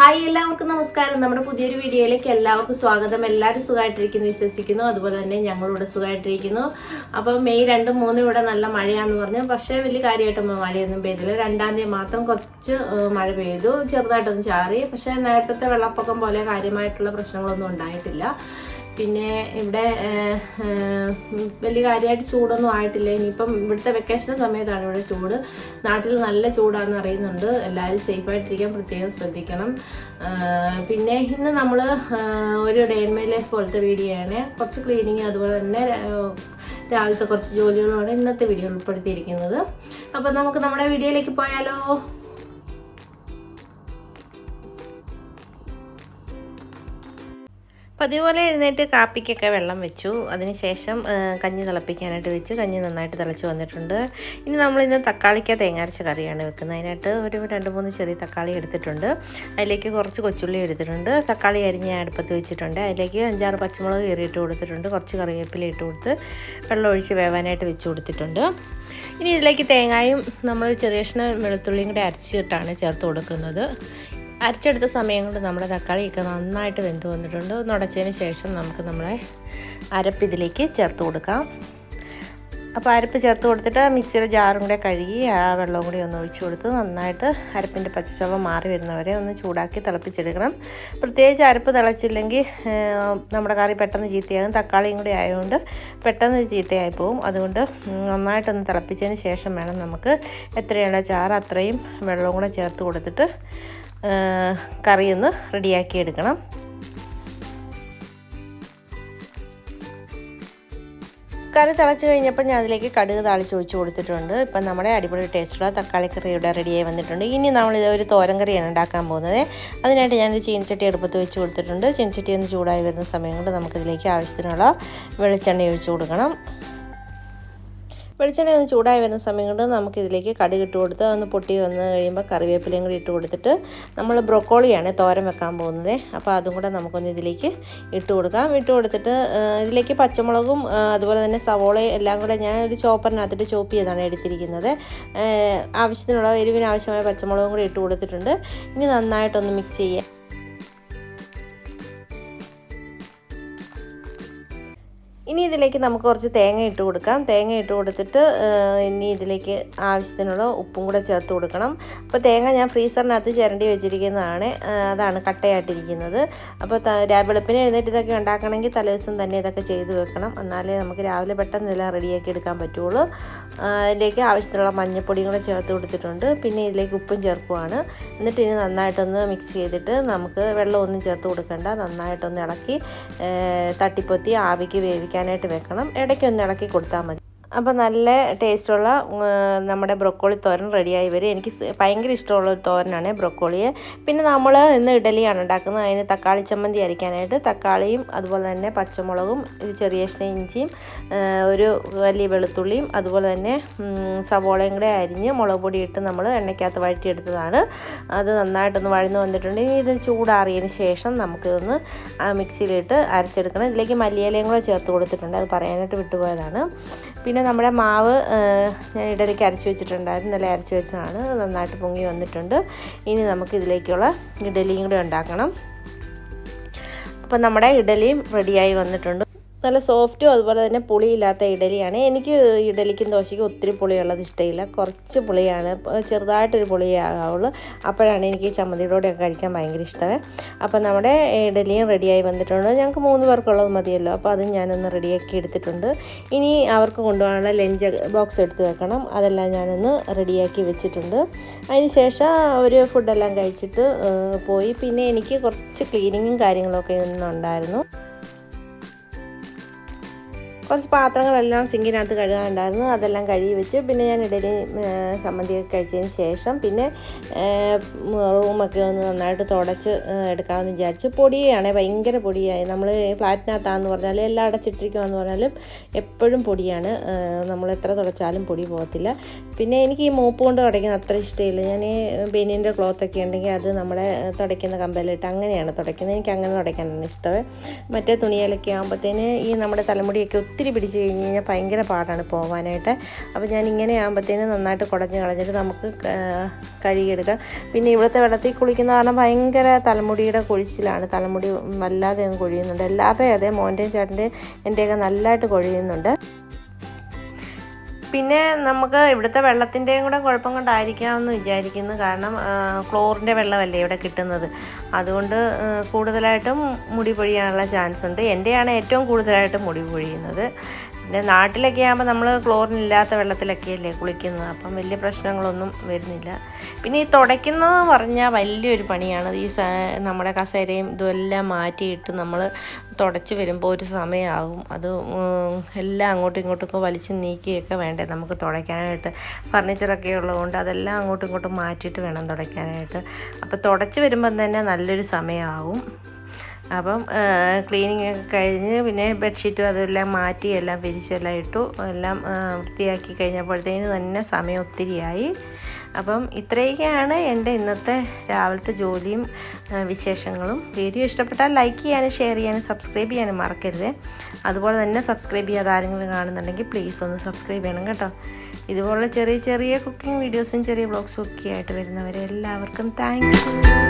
Hi എല്ലാവർക്കും നമസ്കാരം. നമ്മുടെ പുതിയൊരു വീഡിയോയിലേക്ക് എല്ലാവർക്കും സ്വാഗതം. എല്ലാവരും സുഖമായിട്ടിരിക്കുന്നു വിശ്വസിക്കുന്നു. അതുപോലെ തന്നെ ഞങ്ങളിവിടെ സുഖമായിട്ടിരിക്കുന്നു. അപ്പോൾ മെയ് രണ്ടും മൂന്നും ഇവിടെ നല്ല മഴയാന്ന് പറഞ്ഞു. പക്ഷേ വലിയ കാര്യമായിട്ട് മഴയൊന്നും പെയ്തില്ല. രണ്ടാം തീയതി മാത്രം കുറച്ച് മഴ പെയ്തു. ചെറുതായിട്ടൊന്ന് ചാറി. പക്ഷേ നേരത്തെ വെള്ളപ്പൊക്കം പോലെ കാര്യമായിട്ടുള്ള പ്രശ്നങ്ങളൊന്നും ഉണ്ടായിട്ടില്ല. പിന്നെ ഇവിടെ വലിയ കാര്യമായിട്ട് ചൂടൊന്നും ആയിട്ടില്ല. ഇനിയിപ്പം ഇവിടുത്തെ വെക്കേഷൻ സമയത്താണ് ഇവിടെ ചൂട്. നാട്ടിൽ നല്ല ചൂടാണെന്ന് അറിയുന്നുണ്ട്. എല്ലാവരും സേഫായിട്ടിരിക്കാൻ പ്രത്യേകം ശ്രദ്ധിക്കണം. പിന്നെ ഇന്ന് നമ്മൾ ഒരു ഡേ മൈ ലൈഫ് പോലത്തെ വീഡിയോ ആണ്. കുറച്ച് ക്ലീനിങ് അതുപോലെ തന്നെ രാവിലത്തെ കുറച്ച് ജോലികളുമാണ് ഇന്നത്തെ വീഡിയോ ഉൾപ്പെടുത്തിയിരിക്കുന്നത്. അപ്പം നമുക്ക് നമ്മുടെ വീഡിയോയിലേക്ക് പോയാലോ? പതിപോലെ എഴുന്നേറ്റ് കാപ്പിക്കൊക്കെ വെള്ളം വെച്ചു. അതിനുശേഷം കഞ്ഞി തിളപ്പിക്കാനായിട്ട് വെച്ച്. കഞ്ഞി നന്നായിട്ട് തിളച്ച് വന്നിട്ടുണ്ട്. ഇനി നമ്മളിന്ന് തക്കാളിക്ക തേങ്ങാരച്ച കറിയാണ് വെക്കുന്നത്. അതിനായിട്ട് ഒരു രണ്ട് മൂന്ന് ചെറിയ തക്കാളി എടുത്തിട്ടുണ്ട്. അതിലേക്ക് കുറച്ച് കൊച്ചുള്ളി എടുത്തിട്ടുണ്ട്. തക്കാളി അരിഞ്ഞ് അടുപ്പത്ത് വെച്ചിട്ടുണ്ട്. അതിലേക്ക് അഞ്ചാറ് പച്ചമുളക് കീറിയിട്ട് കൊടുത്തിട്ടുണ്ട്. കുറച്ച് കറിവേപ്പില ഇട്ട് കൊടുത്ത് വെള്ളം ഒഴിച്ച് വേവാനായിട്ട് വെച്ച് കൊടുത്തിട്ടുണ്ട്. ഇനി ഇതിലേക്ക് തേങ്ങായും നമ്മൾ ചെറിയ വെളുത്തുള്ളിയും കൂടെ അരച്ചിട്ടാണ് ചേർത്ത് കൊടുക്കുന്നത്. അരച്ചെടുത്ത സമയം കൊണ്ട് നമ്മുടെ തക്കാളിയൊക്കെ നന്നായിട്ട് വെന്ത് വന്നിട്ടുണ്ട്. ഒന്ന് ഉടച്ചതിന് ശേഷം നമുക്ക് നമ്മളെ അരപ്പ് ഇതിലേക്ക് ചേർത്ത് കൊടുക്കാം. അപ്പോൾ അരപ്പ് ചേർത്ത് കൊടുത്തിട്ട് മിക്സിയുടെ ജാറും കൂടെ കഴുകി ആ വെള്ളവും കൂടി ഒന്ന് ഒഴിച്ച് കൊടുത്ത് നന്നായിട്ട് അരപ്പിന്റെ പച്ചച്ചവ മാറി വരുന്നവരെ ഒന്ന് ചൂടാക്കി തിളപ്പിച്ചെടുക്കണം. പ്രത്യേകിച്ച് അരപ്പ് തിളച്ചില്ലെങ്കിൽ നമ്മുടെ കറി പെട്ടെന്ന് ചീത്തയാകും. തക്കാളിയും കൂടി ആയതുകൊണ്ട് പെട്ടെന്ന് ചീത്തയായി പോകും അതുകൊണ്ട് നന്നായിട്ടൊന്ന് തിളപ്പിച്ചതിന് ശേഷം വേണം നമുക്ക് എത്രയാണോ ചാറ് അത്രയും വെള്ളവും കൂടെ ചേർത്ത് കൊടുത്തിട്ട് ഏഹ്, കറി ഒന്ന് റെഡിയാക്കി എടുക്കണം. കറി തിളച്ച് കഴിഞ്ഞപ്പോൾ ഞാൻ അതിലേക്ക് കടുക് താളിച്ച് ഒഴിച്ച് കൊടുത്തിട്ടുണ്ട്. ഇപ്പം നമ്മുടെ അടിപൊളി ടേസ്റ്റുള്ള തക്കാളി കറി ഇവിടെ റെഡിയായി വന്നിട്ടുണ്ട്. ഇനി നമ്മളിത് ഒരു തോരൻ കറിയാണ് ഉണ്ടാക്കാൻ പോകുന്നത്. അതിനായിട്ട് ഞാനൊരു ചീനച്ചട്ടി എടുപ്പത്ത് വെച്ച് കൊടുത്തിട്ടുണ്ട്. ചീനച്ചട്ടി ഒന്ന് ചൂടായി വരുന്ന സമയം കൊണ്ട് നമുക്കിതിലേക്ക് ആവശ്യത്തിനുള്ള വെളിച്ചെണ്ണ ഒഴിച്ച് കൊടുക്കണം. വെളിച്ചെണ്ണ ഒന്ന് ചൂടായി വരുന്ന സമയം കൊണ്ട് നമുക്കിതിലേക്ക് കടുക് ഇട്ട് കൊടുത്ത് ഒന്ന് പൊട്ടി വന്ന് കഴിയുമ്പോൾ കറിവേപ്പിലയും കൂടി ഇട്ട് കൊടുത്തിട്ട് നമ്മൾ ബ്രൊക്കോളിയാണ് തോരൻ വെക്കാൻ പോകുന്നത്. അപ്പോൾ അതും കൂടെ നമുക്കൊന്ന് ഇതിലേക്ക് ഇട്ട് കൊടുക്കാം. ഇട്ട് കൊടുത്തിട്ട് ഇതിലേക്ക് പച്ചമുളകും അതുപോലെ തന്നെ സവോളയും എല്ലാം കൂടെ ഞാൻ ഒരു ചോപ്പറിനകത്തിട്ട് ചോപ്പ് ചെയ്താണ് എടുത്തിരിക്കുന്നത്. ആവശ്യത്തിനുള്ള എരിവിന് ആവശ്യമായ പച്ചമുളകും കൂടി ഇട്ട് കൊടുത്തിട്ടുണ്ട്. ഇനി നന്നായിട്ടൊന്ന് മിക്സ് ചെയ്യുക ഇനി ഇതിലേക്ക് നമുക്ക് കുറച്ച് തേങ്ങ ഇട്ട് കൊടുക്കാം. തേങ്ങ ഇട്ട് കൊടുത്തിട്ട് ഇനി ഇതിലേക്ക് ആവശ്യത്തിനുള്ള ഉപ്പും കൂടെ ചേർത്ത് കൊടുക്കണം. അപ്പോൾ തേങ്ങ ഞാൻ ഫ്രീസറിനകത്ത് ചിരണ്ടി വെച്ചിരിക്കുന്നതാണ്. അതാണ് കട്ടയായിട്ടിരിക്കുന്നത്. അപ്പോൾ വെളുപ്പിന് എഴുന്നേറ്റ് ഇതൊക്കെ ഉണ്ടാക്കണമെങ്കിൽ തലേദിവസം തന്നെ ഇതൊക്കെ ചെയ്ത് വെക്കണം. എന്നാലേ നമുക്ക് രാവിലെ പെട്ടെന്ന് ഇതെല്ലാം റെഡിയാക്കി എടുക്കാൻ പറ്റുള്ളൂ. ഇതിലേക്ക് ആവശ്യത്തിനുള്ള മഞ്ഞൾപ്പൊടിയും കൂടെ ചേർത്ത് കൊടുത്തിട്ടുണ്ട്. പിന്നെ ഇതിലേക്ക് ഉപ്പും ചേർക്കുവാണ്. എന്നിട്ട് ഇനി നന്നായിട്ടൊന്ന് മിക്സ് ചെയ്തിട്ട് നമുക്ക് വെള്ളമൊന്നും ചേർത്ത് കൊടുക്കേണ്ട. നന്നായിട്ടൊന്ന് ഇളക്കി തട്ടിപ്പൊത്തി ആവിക്ക് വേവിക്കാനായിട്ട് വെക്കണം. ഇടയ്ക്കൊന്ന് ഇളക്കി കൊടുത്താൽ മതി. അപ്പോൾ നല്ല ടേസ്റ്റുള്ള നമ്മുടെ ബ്രൊക്കോളി തോരൻ റെഡിയായി. വരും എനിക്ക് ഭയങ്കര ഇഷ്ടമുള്ള ഒരു തോരനാണ് ബ്രൊക്കോളിയെ. പിന്നെ നമ്മൾ ഇന്ന് ഇഡലിയാണ് ഉണ്ടാക്കുന്നത്. അതിന് തക്കാളി ചമ്മന്തി അരിക്കാനായിട്ട് തക്കാളിയും അതുപോലെ തന്നെ പച്ചമുളകും ഒരു ചെറിയ ഇഞ്ചിയും ഒരു വലിയ വെളുത്തുള്ളിയും അതുപോലെ തന്നെ സവോളയും കൂടെ അരിഞ്ഞ് മുളക് പൊടി ഇട്ട് നമ്മൾ എണ്ണയ്ക്കകത്ത് വഴറ്റിയെടുത്തതാണ്. അത് നന്നായിട്ടൊന്ന് വഴന്ന് വന്നിട്ടുണ്ട്. ഇനി ഇത് ചൂടാറിയതിന് ശേഷം നമുക്കിതൊന്ന് മിക്സിയിലിട്ട് അരച്ചെടുക്കണം. ഇതിലേക്ക് മല്ലിയിലയും കൂടെ ചേർത്ത് കൊടുത്തിട്ടുണ്ട്. അത് പറയാനായിട്ട് വിട്ടുപോയതാണ്. പിന്നെ നമ്മുടെ മാവ് ഞാൻ ഇടയ്ക്ക് അരച്ച് വെച്ചിട്ടുണ്ടായിരുന്നു. നല്ല അരച്ച് വെച്ചതാണ്. നന്നായിട്ട് പൊങ്ങി വന്നിട്ടുണ്ട്. ഇനി നമുക്ക് ഇതിലേക്കുള്ള ഇഡലിയും കൂടെ ഉണ്ടാക്കണം. അപ്പം നമ്മുടെ ഇഡലിയും റെഡിയായി വന്നിട്ടുണ്ട്. നല്ല സോഫ്റ്റും അതുപോലെ തന്നെ പുളിയില്ലാത്ത ഇഡലിയാണ്. എനിക്ക് ഇഡലിക്കും ദോശയ്ക്കും ഒത്തിരി പുളിയുള്ളത് ഇഷ്ടമില്ല. കുറച്ച് പുളിയാണ്. ചെറുതായിട്ടൊരു പുളിയാകാവുള്ളൂ അപ്പോഴാണ് എനിക്ക് ചമ്മന്തിയോടെയൊക്കെ കഴിക്കാൻ ഭയങ്കര ഇഷ്ടമേ. അപ്പം നമ്മുടെ ഇഡലിയും റെഡിയായി വന്നിട്ടുണ്ട്. ഞങ്ങൾക്ക് മൂന്ന് പേർക്കുള്ളത് മതിയല്ലോ. അപ്പോൾ അതും ഞാനൊന്ന് റെഡിയാക്കി എടുത്തിട്ടുണ്ട്. ഇനി അവർക്ക് കൊണ്ടുപോകാനുള്ള ലഞ്ച് ബോക്സ് എടുത്ത് വെക്കണം. അതെല്ലാം ഞാനൊന്ന് റെഡിയാക്കി വെച്ചിട്ടുണ്ട്. അതിന് ശേഷം അവർ ഫുഡെല്ലാം കഴിച്ചിട്ട് പോയി. പിന്നെ എനിക്ക് കുറച്ച് ക്ലീനിങ്ങും കാര്യങ്ങളൊക്കെ ഇന്നുണ്ടായിരുന്നു. കുറച്ച് പാത്രങ്ങളെല്ലാം സിങ്കിനകത്ത് കഴുകാനുണ്ടായിരുന്നു. അതെല്ലാം കഴുകി വെച്ച് പിന്നെ ഞാൻ ഇഡലി സമ്മന്തിയൊക്കെ കഴിച്ചതിന് ശേഷം പിന്നെ റൂമൊക്കെ ഒന്ന് നന്നായിട്ട് തുടച്ച് എടുക്കാമെന്ന് വിചാരിച്ച് പൊടിയാണ്. ഭയങ്കര പൊടിയായി. നമ്മൾ ഫ്ലാറ്റിനകത്താന്ന് പറഞ്ഞാൽ എല്ലാം അടച്ചിട്ടിരിക്കുകയെന്ന് പറഞ്ഞാലും എപ്പോഴും പൊടിയാണ്. നമ്മൾ എത്ര തുടച്ചാലും പൊടി പോകത്തില്ല. പിന്നെ എനിക്ക് ഈ മൂപ്പ് കൊണ്ട് തുടയ്ക്കുന്ന അത്ര ഇഷ്ടമില്ല. ഞാൻ ഈ ബെനീന്റെ ക്ലോത്തൊക്കെ ഉണ്ടെങ്കിൽ അത് നമ്മളെ തുടയ്ക്കുന്ന കമ്പലിട്ട് അങ്ങനെയാണ് തുടയ്ക്കുന്നത്. എനിക്ക് അങ്ങനെ തുടയ്ക്കാനാണ് ഇഷ്ടമേ മറ്റേ തുണിയിലൊക്കെ ആകുമ്പോഴത്തേന് ഈ നമ്മുടെ തലമുടിയൊക്കെ ഒത്തിരി പിടിച്ച് കഴിഞ്ഞ് കഴിഞ്ഞാൽ ഭയങ്കര പാടാണ് പോകാനായിട്ട് അപ്പോൾ ഞാൻ ഇങ്ങനെ ആകുമ്പോഴത്തേനും നന്നായിട്ട് കുടഞ്ഞ് കളഞ്ഞിട്ട് നമുക്ക് കഴുകിയെടുക്കാം. പിന്നെ ഇവിടുത്തെ വെള്ളത്തിൽ കുളിക്കുന്ന കാരണം ഭയങ്കര തലമുടിയുടെ കൊഴിച്ചിലാണ്. തലമുടി വല്ലാതെ കൊഴിയുന്നുണ്ട്. എല്ലാവരുടെയും അതെ മോന്റെയും ചേട്ടന്റെയും എന്റെയൊക്കെ നല്ലതായിട്ട് കൊഴിയുന്നുണ്ട്. പിന്നെ നമുക്ക് ഇവിടുത്തെ വെള്ളത്തിന്റെയും കൂടെ കുഴപ്പം കൊണ്ടായിരിക്കാമെന്ന് വിചാരിക്കുന്നു. കാരണം ക്ലോറിന്റെ വെള്ളമല്ലേ ഇവിടെ കിട്ടുന്നത്. അതുകൊണ്ട് കൂടുതലായിട്ടും മുടി പൊഴിയാനുള്ള ചാൻസ് ഉണ്ട്. എന്റെയാണ് ഏറ്റവും കൂടുതലായിട്ട് മുടി പൊഴിയുന്നത്. പിന്നെ നാട്ടിലൊക്കെ ആകുമ്പോൾ നമ്മൾ ക്ലോറിൻ ഇല്ലാത്ത വെള്ളത്തിലൊക്കെയല്ലേ കുളിക്കുന്നത്. അപ്പം വലിയ പ്രശ്നങ്ങളൊന്നും വരുന്നില്ല. പിന്നെ ഈ തുടയ്ക്കുന്നത് പറഞ്ഞാൽ വലിയൊരു പണിയാണ്. ഈ സ നമ്മുടെ കസേരയും ഇതുമെല്ലാം മാറ്റിയിട്ട് നമ്മൾ തുടച്ച് വരുമ്പോൾ ഒരു സമയമാകും അത് എല്ലാം അങ്ങോട്ടും ഇങ്ങോട്ടും ഒക്കെ വലിച്ച് നീക്കിയൊക്കെ വേണ്ടേ നമുക്ക് തുടയ്ക്കാനായിട്ട്. ഫർണിച്ചറൊക്കെ ഉള്ളതുകൊണ്ട് അതെല്ലാം അങ്ങോട്ടും ഇങ്ങോട്ടും മാറ്റിയിട്ട് വേണം തുടയ്ക്കാനായിട്ട്. അപ്പോൾ തുടച്ച് വരുമ്പം തന്നെ നല്ലൊരു സമയമാകും അപ്പം ക്ലീനിങ് ഒക്കെ കഴിഞ്ഞ് പിന്നെ ബെഡ്ഷീറ്റും അതെല്ലാം മാറ്റി എല്ലാം വിരിച്ചെല്ലാം ഇട്ടു. എല്ലാം വൃത്തിയാക്കി കഴിഞ്ഞപ്പോഴത്തേന് തന്നെ സമയം ഒത്തിരിയായി. അപ്പം ഇത്രയൊക്കെയാണ് എന്റെ ഇന്നത്തെ രാവിലത്തെ ജോലിയും വിശേഷങ്ങളും. വീഡിയോ ഇഷ്ടപ്പെട്ടാൽ ലൈക്ക് ചെയ്യാനും ഷെയർ ചെയ്യാനും സബ്സ്ക്രൈബ് ചെയ്യാനും മറക്കരുത്. അതുപോലെ തന്നെ സബ്സ്ക്രൈബ് ചെയ്യാതെ ആരെങ്കിലും കാണുന്നുണ്ടെങ്കിൽ പ്ലീസ് ഒന്ന് സബ്സ്ക്രൈബ് ചെയ്യണം കേട്ടോ. ഇതുപോലുള്ള ചെറിയ ചെറിയ കുക്കിംഗ് വീഡിയോസും ചെറിയ വ്ളോഗ്സും ഒക്കെ ആയിട്ട് വരുന്നവരെ എല്ലാവർക്കും താങ്ക്